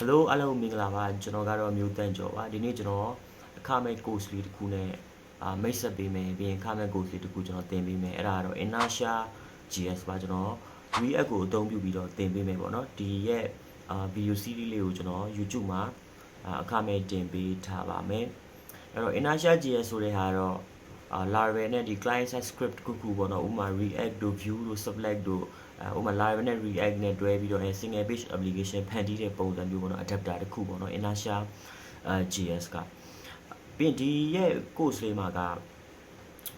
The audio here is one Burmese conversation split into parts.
Hello အားလုံးမင်္ဂလာပါကျွန်တော်ကတော့မျိုးတန့်ကျော်ပါဒီနေ့ကျွန်တော်အခမဲ့ course လေးတစ်ခုနဲ့အာမိတ်ဆက်ပေးမယ်ပြီးရင်အခမဲ့ course လေးတစ်ခုကျွန်တော်သင်ပေးမယ်အဲ့ဒါကတော့ Inertia GS ပါကျွန်တော် React ကိုအသုံးပြုပြီးတော့သင်ပေးမယ်ပေါ့နော်ဒီရဲ့အာ video series လေးကိုကျွန်တော် YouTube မှာအာအခမဲ့တင်ပေးထားပါမယ်အဲ့တော့ Inertia GS ဆိုတဲ့ဟာတော့ အာ Laravel နဲ့ဒီ client side script တစ်ခုခုပေါ့နော်ဥပမာ React တို့ Vue တို့ Select တို့အဲဥပမာ Laravel နဲ့ React နဲ့တွဲပြီးတော့အဲ single page application ဖန်တီးတဲ့ပုံစံမျိုးပေါ့နော် adapter တစ်ခုပေါ့နော် Inertia အဲ GS ကပြီးရင်ဒီရဲ့ course လေးမှာက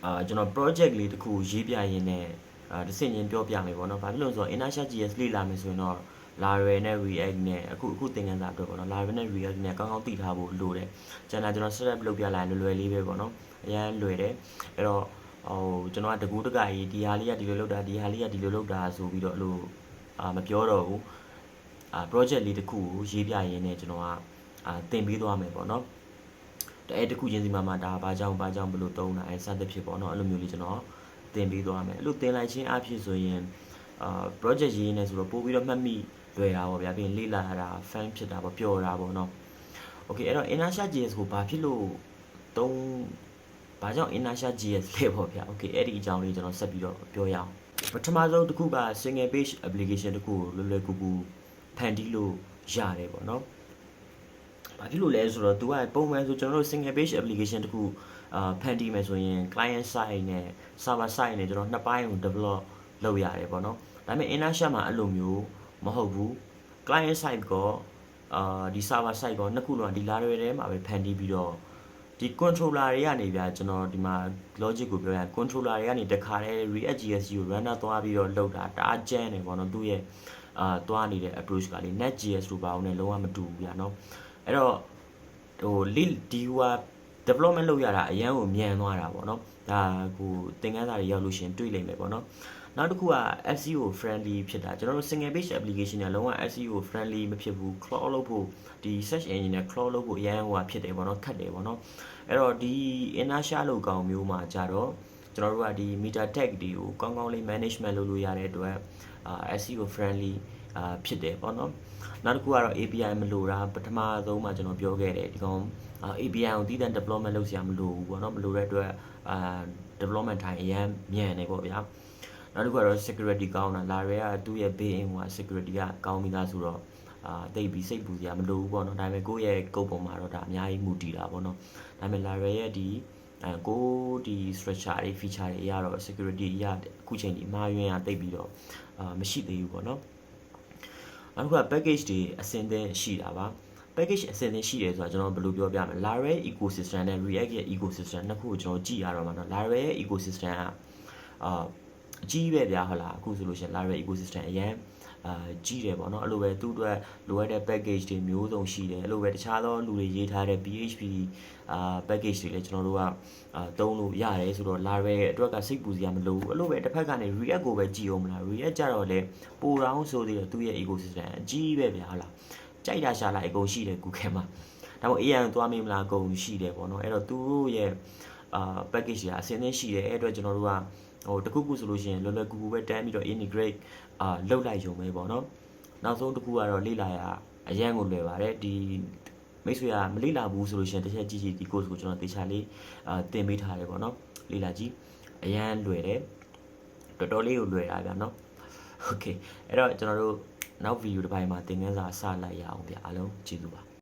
အာကျွန်တော် project လေးတစ်ခုရေးပြရင်းနဲ့အာတစ်ဆင့်ချင်းပြောပြမယ်ပေါ့နော်ဘာဖြစ်လို့လဲဆိုတော့ Inertia GS လေ့လာမယ်ဆိုရင်တော့ Laravel နဲ့ React နဲ့အခုအခုသင်ခန်းစာအတွက်ပေါ့နော် Laravel နဲ့ React နဲ့ကောင်းကောင်းသိထားဖို့လိုတယ်။ကျန်တာကျွန်တော် setup လုပ်ပြလိုက်လွယ်လွယ်လေးပဲပေါ့နော်။အရင်လွယ်တယ်။အဲ့တော့ဟိုကျွန်တော်ကတကူတကကြီးဒီဟာလေးကဒီလိုလုပ်တာဒီဟာလေးကဒီလိုလုပ်တာဆိုပြီးတော့အဲ့လိုအာမပြောတော့ဘူး။အာ project လေးတစ်ခုကိုရေးပြရင်းနဲ့ကျွန်တော်ကအာသင်ပေးသွားမယ်ပေါ့နော်။အဲတစ်ခုချင်းစီမှာမှဒါဘာကြောင့်ဘာကြောင့်ဘယ်လိုတုံးတာအဲစသဖြင့်ပေါ့နော်အဲ့လိုမျိုးလေးကျွန်တော်သင်ပေးသွားမယ်။အဲ့လိုသင်လိုက်ခြင်းအဖြစ်ဆိုရင်အာ project ရေးနေဆိုတော့ပို့ပြီးတော့မှတ်မိ လွယ်တာပေါ့ဗျာပြီးရင်လေ့လာတာ fan ဖြစ်တာပေါ့ပျော်တာပေါ့နော်။ Okay အဲ့တော့ inertia GS ကိုဘာဖြစ်လို့သုံးဘာကြောင့် inertia GS လဲပေါ့ဗျာ Okay အဲ့ဒီအကြောင်းလေးကျွန်တော်ဆက်ပြီးတော့ပြောရအောင်ပထမဆုံးတစ်ခုက single page application တစ်ခုကိုလွယ်လွယ်ကူကူဖန်တီးလို့ရတယ်ပေါ့နော်။ဘာဖြစ်လို့လဲဆိုတော့ तू ကပုံမှန်ဆိုကျွန်တော်တို့ single page application တစ်ခုအာဖန်တီးမယ်ဆိုရင် client side နဲ့ server side နဲ့ကျွန်တော်နှစ်ပိုင်းကို develop လုပ်ရတယ်ပေါ့နော်။ဒါပေမဲ့ inertia မှာအဲ့လိုမျိုး မဟုတ်ဘူး client side ကောအာဒီ server side ကောနှစ်ခုလုံးကဒီ Laravel ထဲမှာပဲဖန်တီးပြီးတော့ဒီ controller တွေကနေဗျာကျွန်တော်ဒီမှာ logic ကိုပြောရရင် controller တွေကနေတခါတည်း React JS ကို runner သွားပြီးတော့လုပ်တာတအားကျန်းတယ်ပေါ့နော်သူ့ရဲ့အာသွားနေတဲ့ approach ကလေ Net.js လို့ပါအောင်နဲ့လုံးဝမတူဘူးဗျာနော်အဲ့တော့ဟို lead ဒီဟို development လုပ်ရတာအရန်ကိုမြန်သွားတာပေါ့နော်ဒါကိုသင်ခန်းစာတွေရောက်လို့ရှရင်တွေ့လိမ့်မယ်ပေါ့နော်နောက်တစ်ခုက SEO friendly ဖြစ်တာကျွန်တော်တို့ single page application တွေလုံးဝ SEO friendly မဖြစ်ဘူး crawl လုပ်ဖို့ဒီ search engine နဲ့ crawl လုပ်ဖို့အရင်ဟိုဟာဖြစ်တယ်ပေါ့နော်ခက်တယ်ပေါ့နော်အဲ့တော့ဒီ inertia လောက်ကောင်မျိုးမှာကြတော့ကျွန်တော်တို့ကဒီ meta tag တွေကိုကောင်းကောင်းလေး management လုပ်လို့ရတဲ့အတွက်အာ SEO friendly အာဖြစ်တယ်ပေါ့နော်နောက်တစ်ခုကတော့ API မလိုတာပထမဆုံးမှာကျွန်တော်ပြောခဲ့တယ်ဒီကောင်အာ API ကိုတည်တံ့ deployment လုပ်စရာမလိုဘူးပေါ့နော်မလိုတဲ့အတွက်အာ development time အရင်မြန်နေပေါ့ဗျာနောက်တစ်ခုကတော့ security ကောင်းတာလာရဲကသူ့ရဲ့ built-in ဟို security ကကောင်းပြီလားဆိုတော့အာတိတ်ပြီးစိတ်ပူစရာမလိုဘူးပေါ့နော်ဒါပေမဲ့ကိုယ့်ရဲ့ကုတ်ပုံမှာတော့ဒါအများကြီးမူတည်တာပေါ့နော်ဒါပေမဲ့လာရဲရဲ့ဒီအဲကိုဒီ structure တွေ feature တွေအရတော့ security အရအခုချိန်ဒီမှားယွင်းရတိတ်ပြီးတော့အာမရှိသေးဘူးပေါ့နော် နောက်တစ်ခုက package တွေအစင်းသင်းရှိတာပါ package အစင်းသင်းရှိတယ်ဆိုတာကျွန်တော်ဘယ်လိုပြောပြမလဲ Laravel ecosystem နဲ့ React ရဲ့ ecosystem နှစ်ခုကိုကျွန်တော်ကြည့်ရတော့မှာနော် Laravel ရဲ့ ecosystem ကအာအ ကြီးပဲဗျာဟုတ်လားအခုဆိုလို့ရှိရင် Laravel ecosystem အရင်အာကြီးတယ်ပေါ့နော်အဲ့လိုပဲသူ့အတွက်လိုအပ်တဲ့ package တွေမျိုးစုံရှိတယ်အဲ့လိုပဲတခြားသောလူတွေရေးထားတဲ့ PHP အာ package တွေလည်းကျွန်တော်တို့ကအာသုံးလို့ရတယ်ဆိုတော့ Laravel ရဲ့အတွက်ကစိတ်ပူစရာမလိုဘူးအဲ့လိုပဲတစ်ဖက်ကနေ React ကိုပဲကြည့်အောင်မလား React ကြတော့လေပိုတောင်းဆိုသေးတယ်သူ့ရဲ့ ecosystem အကြီးပဲဗျာဟုတ်လားကြိုက်တာရှာလိုက်အကုန်ရှိတယ် Google မှာဒါပေမဲ့ AI သွားမေးမလားအကုန်ရှိတယ်ပေါ့နော်အဲ့တော့သူတို့ရဲ့အာ package တွေအစင်းသင်းရှိတယ်အဲ့အတွက်ကျွန်တော်တို့က ဟိုတခုခုဆိုလို့ရှိရင်လွယ်လွယ်ကူကူပဲတန်းပြီးတော့ integrate အာလောက်လိုက်ရုံပဲပေါ့နော်နောက်ဆုံးတစ်ခုကတော့လေ့လာရအရန်ကိုလွယ်ပါတယ်ဒီမိတ်ဆွေကမလေ့လာဘူးဆိုလို့ရှိရင်တစ်ချက်ကြည့်ကြည့်ဒီ course ကိုကျွန်တော်တေချာလေးအာသင်ပေးထားတယ်ပေါ့နော်လေ့လာကြည့်အရန်လွယ်တယ်တော်တော်လေးကိုလွယ်တာဗျာနော် okay အဲ့တော့ကျွန်တော်တို့နောက်ဗီဒီယိုတစ်ပိုင်းမှာသင်ခန်းစာစလိုက်ရအောင်ဗျာအားလုံးကျေးဇူးပါ